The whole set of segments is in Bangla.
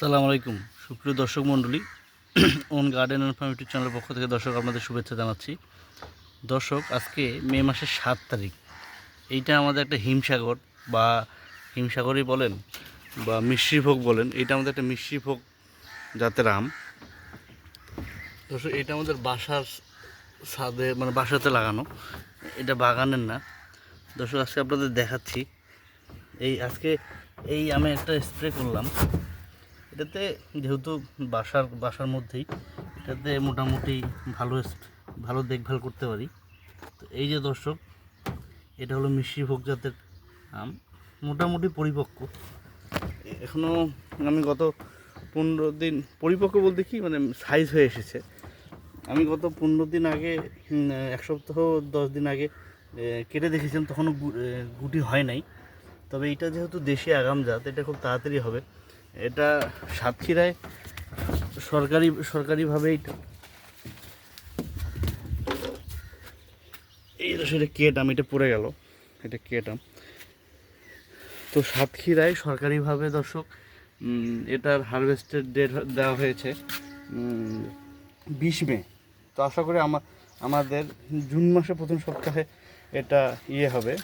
আসসালামু আলাইকুম। সুপ্রিয় দর্শক মণ্ডলী, own garden and farm YouTube চ্যানেলের পক্ষ থেকে দর্শক আপনাদের শুভেচ্ছা জানাচ্ছি। দর্শক, আজকে মে মাসের সাত তারিখ। এইটা আমাদের একটা হিমসাগর বা হিমসাগরই বলেন বা মিশ্রিভোগ বলেন এটা আমাদের একটা মিশ্রিভোগ জাতের আম। দর্শক এটা আমাদের বাসার ছাদে মানে বাসাতে লাগানো। এটা বাগানের না। দর্শক, আজকে আপনাদের দেখাচ্ছি। এই, আজকে এই আমি একটা স্প্রে করলাম। এটাতে যেহেতু বাসার বাসার মধ্যেই, এটাতে মোটামুটি ভালো ভালো দেখভাল করতে পারি। তো এই যে দর্শক, এটা হলো মিশ্রি ভোগ জাতের আম, মোটামুটি পরিপক্ক। এখনও আমি গত পনেরো দিন, পরিপক্ক বলতে কি? মানে সাইজ হয়ে এসেছে। আমি গত পনেরো দিন আগে এক সপ্তাহ, দশ দিন আগে কেটে দেখেছিলাম, তখনও গুটি হয় নাই। তবে এটা যেহেতু দেশি আগাম জাত, এটা খুব তাড়াতাড়ি হবে। এটা সাতক্ষীরায় সরকারি, সরকারিভাবেই এই সেটা কেটাম এটা পড়ে গেল। এটা কেটাম তো সাতক্ষীরায় সরকারিভাবে দর্শক এটার হারভেস্টের ডেট দেওয়া হয়েছে বিশ মে। তো আশা করি আমার আমাদের জুন মাসে প্রথম সপ্তাহে এটা ইয়ে হবে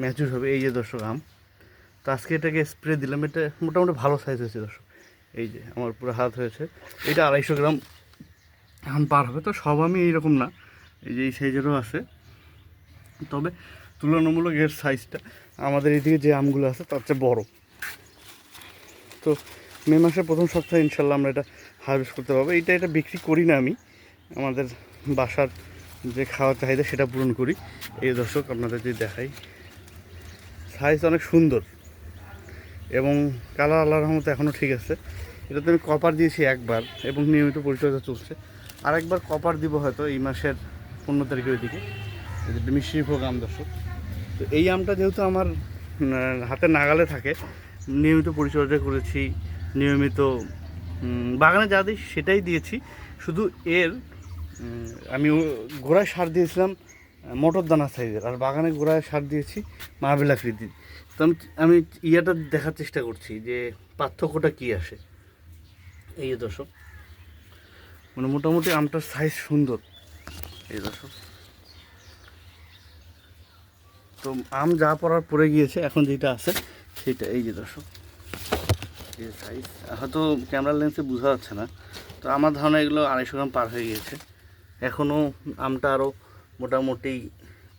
ম্যাচুর হবে। এই যে দর্শক আম। তো আজকে এটাকে স্প্রে দিলাম। এটা মোটামুটি ভালো সাইজ হয়েছে দর্শক। এই যে আমার পুরো হাত হয়েছে। এটা আড়াইশো গ্রাম এখন পার হবে। তো সব আমি এইরকম না। এই যে এই সাইজেরও আছে। তবে তুলনামূলক এর সাইজটা আমাদের এইদিকে যে আমগুলো আছে, তার চেয়ে বড়। তো মে মাসের প্রথম সপ্তাহে ইনশাল্লাহ আমরা এটা হারভেস্ট করতে পারব। এটা এটা বিক্রি করি না আমি। আমাদের বাসার যে খাওয়ার চাহিদা সেটা পূরণ করি। এই দর্শক আপনাদের যদি দেখাই। সাইজ অনেক সুন্দর। এবং কালার আল্লাহর রহমতে এখনও ঠিক আছে। এটাতে আমি কপার দিয়েছি একবার এবং নিয়মিত পরিচর্যা চলছে। আর একবার কপার দিব হয়তো এই মাসের পনেরো তারিখের দিকে মিষ্টি ভোগ আম দর্শক। তো এই আমটা যেহেতু আমার হাতে নাগালে থাকে, নিয়মিত পরিচর্যা করেছি, নিয়মিত বাগানে যা দিই সেটাই দিয়েছি। শুধু এর আমি গোড়ায় সার দিয়েছিলাম মটর দানা সাইজের আর বাগানে গোড়ায় সার দিয়েছি মার্বেল আকৃতির। তো আমি আমি ইয়াটা দেখার চেষ্টা করছি যে পার্থক্যটা কী আসে। এই দর্শক মানে মোটামুটি আমটার সাইজ সুন্দর। এই দর্শক, তো আম যা পড়ার পড়ে গিয়েছে, এখন যেটা আছে, সেটা এই যে দর্শক, এই সাইজ হয়তো ক্যামেরা লেন্সে বোঝা যাচ্ছে না, তো আমার ধারণা এগুলো আড়াইশো গ্রাম পার হয়ে গিয়েছে। এখনও আমটা আরও মোটামুটি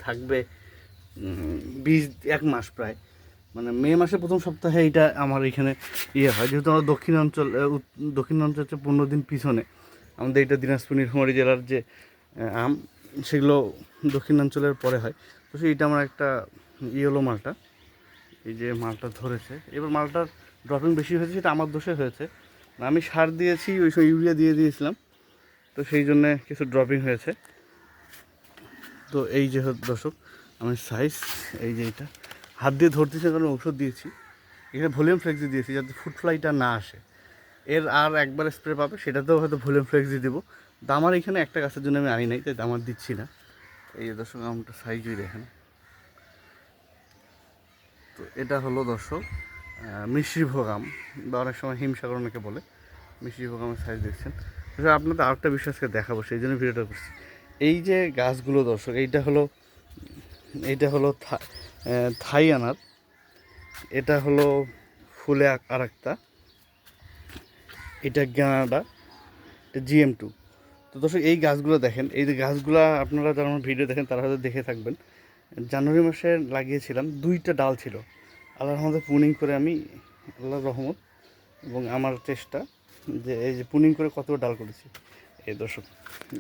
থাকবে বিশ, এক মাস প্রায়। মানে মে মাসের প্রথম সপ্তাহে এইটা আমার এখানে ইয়ে হয়। যেহেতু আমার দক্ষিণাঞ্চল দক্ষিণাঞ্চল হচ্ছে পনেরো দিন পিছনে। আমাদের এটা দিনাজপুর, নীলফামারী জেলার যে আম, সেগুলো দক্ষিণাঞ্চলের পরে হয়। তো সেইটা আমার একটা ইয়েলো মালটা। এই যে মালটা ধরেছে। এবার মালটার ড্রপিং বেশি হয়েছে, সেটা আমার দোষে হয়েছে। আমি সার দিয়েছি, ওই সময় ইউরিয়া দিয়ে দিয়েছিলাম। তো সেই জন্যে কিছু ড্রপিং হয়েছে। তো এই যে দর্শক, আমি সাইজ এই যে এটা হাত দিয়ে ধরতেছে কারণ ঔষধ দিয়েছি। এখানে ভলিউম ফ্লেক্সি দিয়েছি যাতে ফুড ফ্লাইটা না আসে। এর আর একবার স্প্রে পাবে সেটাতেও হয়তো ভলিউম ফ্লেক্সি দেবো। দামার এখানে একটা গাছের জন্য আমি আনি নাই তাই দামার দিচ্ছি না। এই দর্শক আমটা সাইজই দেখেন। তো এটা হলো দর্শক আহ, মিশ্রিভোগ আম বা অনেক সময় হিমসাগর অনেকে বলে মিশ্রিভোগ আমের সাইজ দেখছেন। আপনাদের আরেকটা বিশ্বাসকে দেখাবো সেই জন্য ভিডিওটা করছি। এই যে গাছগুলো দর্শক এইটা হলো এইটা হলো থাই আনার। এটা হলো ফুলে আর একটা এটা গানাডা এটা জিএম টু। তো দর্শক, এই গাছগুলো দেখেন, এই যে গাছগুলো আপনারা যারা আমার ভিডিও দেখেন, তারা হয়তো দেখে থাকবেন। জানুয়ারি মাসে লাগিয়েছিলাম, দুইটা ডাল ছিল। আল্লাহর রহমতে পুনিং করে আমি আল্লাহর রহমত এবং আমার চেষ্টা যে এই যে পুনিং করে কত ডাল করেছি। এই দর্শক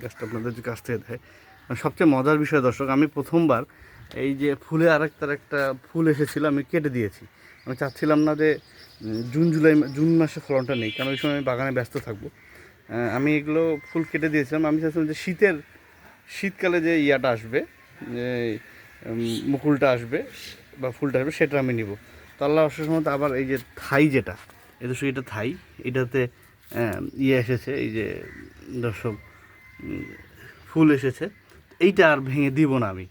গাছটা আপনাদের কাছ থেকে দেয় মানে সবচেয়ে মজার বিষয় দর্শক, আমি প্রথমবার এই যে ফুলে আরেকটার একটা একটা ফুল এসেছিল, আমি কেটে দিয়েছি। আমি চাচ্ছিলাম না যে জুন, জুলাই, জুন মাসে ফলনটা নেই, কারণ ওই সময় আমি বাগানে ব্যস্ত থাকব। আমি এগুলো ফুল কেটে দিয়েছিলাম। আমি চাচ্ছিলাম যে শীতের, শীতকালে যে ইয়াটা আসবে, যে মুকুলটা আসবে বা ফুলটা আসবে, সেটা আমি নিব। তো আল্লাহ মতো আবার এই যে থাই যেটা, এই দর্শক এটা থাই, এটাতে ইয়ে এসেছে, এই যে দর্শক ফুল এসেছে। এইটা আর ভেঙে দিব না আমি।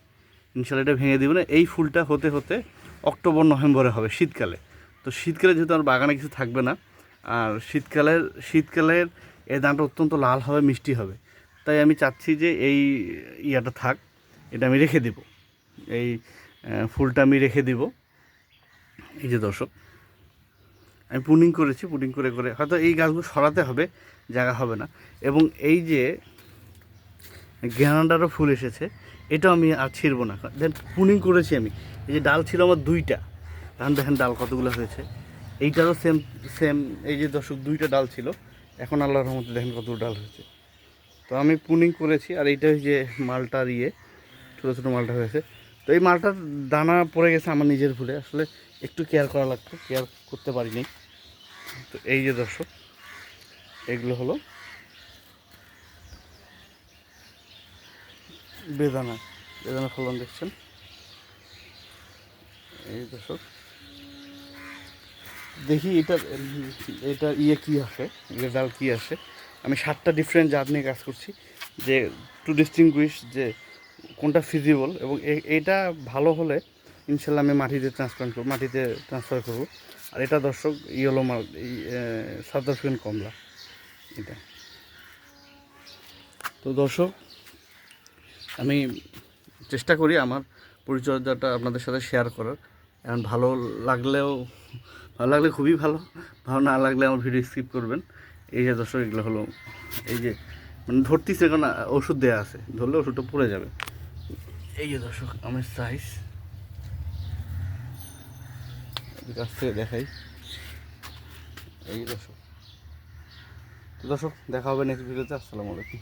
ইনশাল্লাহ এটা ভেঙে দিব না। এই ফুলটা হতে হতে অক্টোবর, নভেম্বরে হবে শীতকালে। তো শীতকালে যেহেতু আমার বাগানে কিছু থাকবে না, আর শীতকালের শীতকালের এই ধানটা অত্যন্ত লাল হবে, মিষ্টি হবে। তাই আমি চাচ্ছি যে এই ইয়াটা থাক, এটা আমি রেখে দেব। এই ফুলটা আমি রেখে দেব। এই যে দর্শক, আমি পুডিং করেছি, পুডিং করে করে হয়তো এই গাছগুলো সরাতে হবে, জায়গা হবে না। এবং এই যে গ্যানাডারও ফুল এসেছে। এটাও আমি আর ছিঁড়বো না। দেন পুনিং করেছি আমি। এই যে ডাল ছিল আমার দুইটা। এখন দেখেন ডাল কতগুলো হয়েছে। এইটারও সেম সেম এই যে দর্শক, দুইটা ডাল ছিল। এখন আল্লাহর রহমতে দেখেন কতগুলো ডাল হয়েছে। তো আমি পুনিং করেছি, আর এইটা যে মালটার ইয়ে ছোটো ছোটো মালটা হয়েছে। তো এই মালটার দানা পড়ে গেছে আমার নিজের ভুলে। আসলে একটু কেয়ার করা লাগতো কেয়ার করতে পারিনি। তো এই যে দর্শক, এগুলো হলো বেদানা বেদানা ফলন দেখছেন? এই দর্শক, দেখি এটা এটা ইয়ে কী আসে, রেজাল্ট কী আসে? আমি সাতটা ডিফারেন্ট জাত নিয়ে কাজ করছি, যে টু ডিস্টিংগুইশ যে কোনটা ফিজিবল এবং এটা ভালো হলে ইনশাল্লাহ আমি মাটিতে ট্রান্সপ্লান্ট করব, মাটিতে ট্রান্সফার করব। আর এটা দর্শক, ইয়েলো মাল সাউথ আফ্রিকান কমলা, এটা। তো দর্শক আমি চেষ্টা করি আমার পরিচর্যাটা আপনাদের সাথে শেয়ার করার। এখন ভালো লাগলেও, ভালো লাগলে খুবই ভালো ভালো না লাগলে আমার ভিডিও স্কিপ করবেন। এই যে দর্শক, এগুলো হলো এই যে মানে ধরতেছে এখন, ওষুধ দেওয়া আছে, ধরলে ওষুধটা পড়ে যাবে। এই যে দর্শক, আমার সাইজ কাছ থেকে দেখাই। এই দর্শক। দর্শক, দেখা হবে নেক্সট ভিডিওতে আসসালামু আলাইকুম।